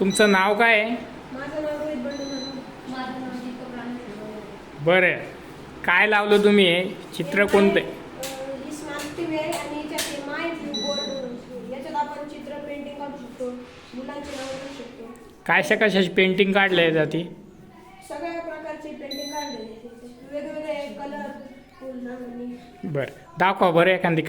तुमचं नाव काय आहे? माझं नाव रोहित बंडू माझं नाव दीपक राणे बरं. काय लावलं तुम्ही हे? चित्र कोणतं आहे? ही स्मार्ट टी व्ही आहे आणि याच्यात माय व्ह्यू बोर्ड याच्यात आपण चित्र पेंटिंग काढू शकतो मुलांची नावं लिहू शकतो. काय शा कशाची पेंटिंग काढल्या जाते सगळ्या प्रकारचे पेंटिंग. वेगवेगळे कलर बरं. दाखवा बरं एखादी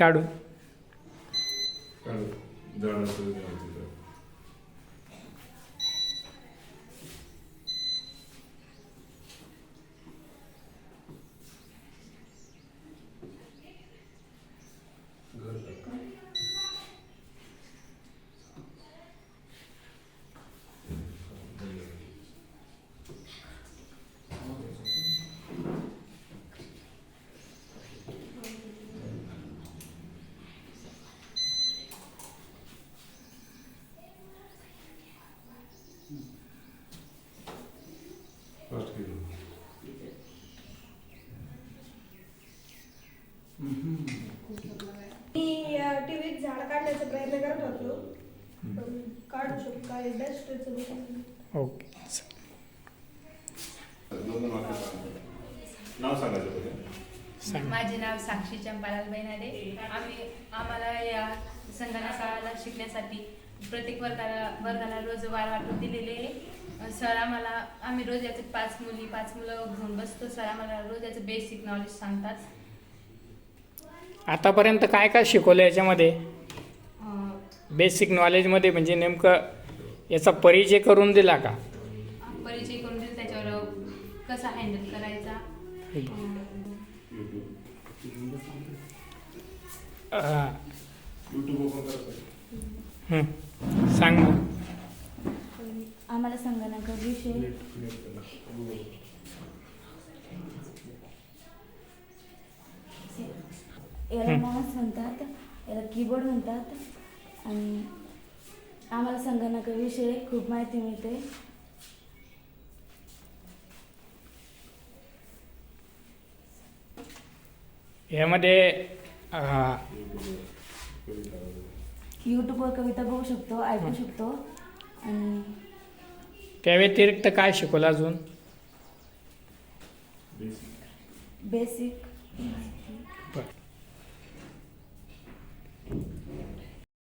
काढून मी टी व्हीत झाड काढण्याचा प्रयत्न करत होतो. पण काढू शकतो काय बेस्ट ओके. नाव सांगायचं माझे नाव साक्षी चंपालाल बैनाडे. आम्ही आम्हाला या संगणक शाळेला शिकण्यासाठी प्रत्येक वर्गाला वर्गाला रोज वार वाटून दिलेले सर आम्हाला आम्ही रोज याचे पाच मुली पाच मुलं घेऊन बसतो. सर आम्हाला रोज याचं बेसिक नॉलेज सांगतात. आतापर्यंत काय काय शिकवलं याच्यामध्ये? बेसिक नॉलेजमध्ये म्हणजे नेमकं याचा परिचय करून दिला का? परिचय करून दिला. त्याच्यावर कसा हँडल करायचा? युट्यूब ओपन सांग मग. आम्हाला संगणकाविषयी याला हं. माऊस म्हणतात याला कीबोर्ड म्हणतात. आणि आम्हाला संगणकाविषयी खूप माहिती मिळते. यामध्ये अं, यूट्यूबवर कविता बघू शकतो ऐकू शकतो. आणि त्या व्यतिरिक्त काय शिकवलं अजून? Basic basic